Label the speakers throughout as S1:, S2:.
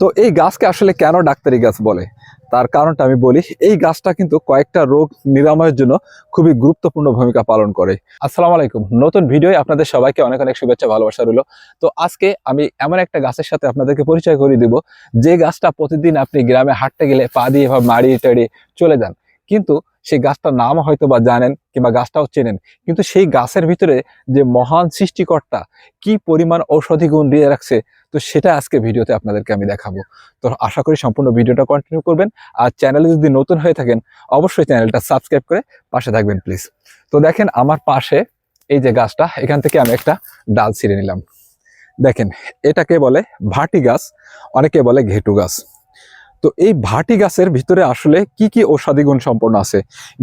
S1: তো এই গাছকে আসলে কেন ডাক্তারি গাছ বলে? তার কারণটা আমি বলি, এই গাছটা কিন্তু কয়েকটা রোগ নিরাময়ের জন্য খুবই গুরুত্বপূর্ণ ভূমিকা পালন করে। আসসালামু আলাইকুম। নতুন ভিডিওয় আপনাদের সবাইকে অনেক অনেক শুভেচ্ছা, ভালোবাসা রইল। তো আজকে আমি এমন একটা গাছের সাথে আপনাদেরকে পরিচয় করিয়ে দিব, যে গাছটা প্রতিদিন আপনি গ্রামে হাঁটতে গেলে পা দিয়ে বা মাড়িয়ে টাড়িয়ে চলে যান। কিন্তু সেই গাছটার নাম হয়তো বা জানেন কিংবা গাছটাও চেনেন। কিন্তু সেই গাছের ভিতরে যে মহান সৃষ্টিকর্তা কি পরিমাণ ঔষধি গুণ দিয়ে রাখছে, তো সেটা আজকে ভিডিওতে আপনাদেরকে আমি দেখাবো। তো আশা করি সম্পূর্ণ ভিডিওটা কন্টিনিউ করবেন। আর চ্যানেলে যদি নতুন হয়ে থাকেন, অবশ্যই চ্যানেলটা সাবস্ক্রাইব করে পাশে থাকবেন প্লিজ তো দেখেন আমার পাশে এই যে গাছটা, এখান থেকে আমি একটা ডাল ছিঁড়ে নিলাম। দেখেন, এটাকে বলে ভাটি গাছ, অনেকে বলে ঘেটু গাছ। তো এই ভাটি গাছের ভিতরে আসলে কি কি ঔষধি গুণ সম্পন্ন আছে?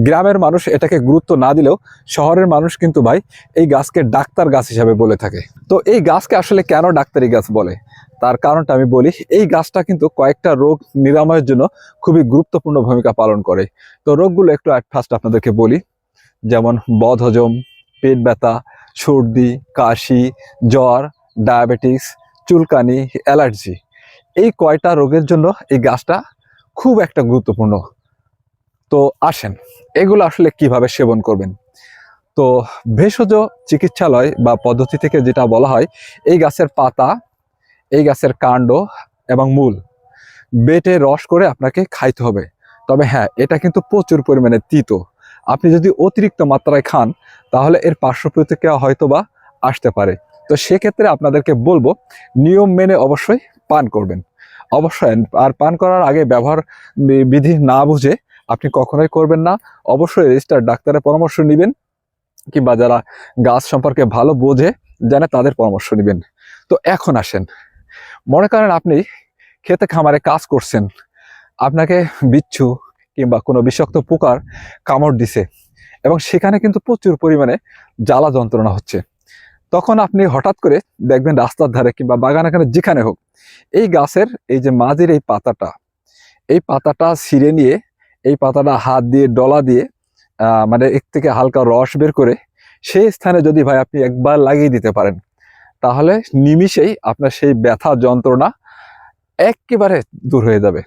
S1: গ্রামের মানুষ এটাকে গুরুত্ব না দিলেও শহরের মানুষ কিন্তু ভাই এই গাছকে ডাক্তার গাছ হিসাবে বলে থাকে। তো এই গাছকে আসলে কেন ডাক্তারি গাছ বলে? তার কারণটা আমি বলি, এই গাছটা কিন্তু কয়েকটা রোগ নিরাময়ের জন্য খুবই গুরুত্বপূর্ণ ভূমিকা পালন করে। তো রোগগুলো একটু ফার্স্ট আপনাদেরকে বলি, যেমন বদহজম, পেট ব্যথা, সর্দি, কাশি, জ্বর, ডায়াবেটিস, চুলকানি, অ্যালার্জি। এই কয়টা রোগের জন্য এই গাছটা খুব একটা গুরুত্বপূর্ণ। তো আসেন, এগুলো আসলে কীভাবে সেবন করবেন? তো ভেষজ চিকিৎসালয় বা পদ্ধতি থেকে যেটা বলা হয়, এই গাছের পাতা, এই গাছের কাণ্ড এবং মূল বেটে রস করে আপনাকে খাইতে হবে। তবে হ্যাঁ এটা কিন্তু প্রচুর পরিমাণে তিত। আপনি যদি অতিরিক্ত মাত্রায় খান, তাহলে এর পার্শ্ব প্রতিক্রিয়া হয়তো বা আসতে পারে। তো সেক্ষেত্রে আপনাদেরকে বলব, নিয়ম মেনে অবশ্যই পান করবেন। অবশ্যই, আর পান করার আগে ব্যবহার বিধি না বুঝে আপনি কখনোই করবেন না। অবশ্যই রেজিস্টার ডাক্তারের পরামর্শ নেবেন, কিংবা যারা গাছ সম্পর্কে ভালো বোঝে জানে তাদের পরামর্শ নেবেন। তো এখন আসেন। মনে করেন আপনি খেতে খামারে কাজ করছেন, আপনাকে বিচ্ছু কিংবা কোনো বিষাক্ত পোকার কামড় দিছে, এবং সেখানে কিন্তু প্রচুর পরিমাণে জ্বালা যন্ত্রণা হচ্ছে। তখন আপনি হঠাৎ করে দেখবেন রাস্তার ধারে কিংবা বাগান এখানে যেখানে হোক, এই গাছের এই যে মাঝের এই পাতাটা এই পাতাটা ছিঁড়ে নিয়ে, এই পাতাটা হাত দিয়ে, ডলা দিয়ে মানে এক থেকে হালকা রস বের করে সেই স্থানে যদি ভাই আপনি একবার লাগিয়ে দিতে পারেন, তাহলে নিমিষেই আপনার সেই ব্যথা যন্ত্রণা একেবারে দূর হয়ে যাবে।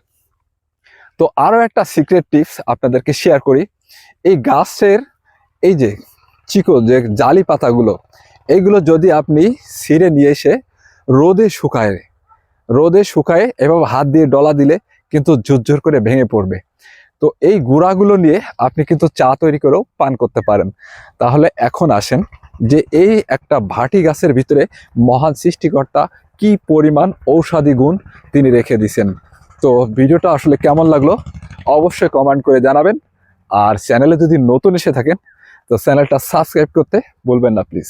S1: তো আরও একটা সিক্রেট টিপস আপনাদেরকে শেয়ার করি, এই গাছের এই যে চিকো, যে জালি পাতাগুলো এইগুলো যদি আপনি ছিঁড়ে নিয়ে এসে রোদে শুকায় রোদে শুকায় এভাবে হাত দিয়ে ডলা দিলে কিন্তু ঝুরঝুর করে ভেঙে পড়বে। তো এই গুঁড়াগুলো নিয়ে আপনি কিন্তু চা তৈরি করেও পান করতে পারেন। তাহলে এখন আসেন যে এই একটা ভাটি গাছের ভিতরে মহান সৃষ্টিকর্তা কি পরিমাণ ঔষধি গুণ তিনি রেখে দিছেন। তো ভিডিওটা আসলে কেমন লাগল অবশ্যই কমেন্ট করে জানাবেন। আর চ্যানেলে যদি নতুন এসে থাকেন, তো চ্যানেলটা সাবস্ক্রাইব করতে বলবেন না প্লিজ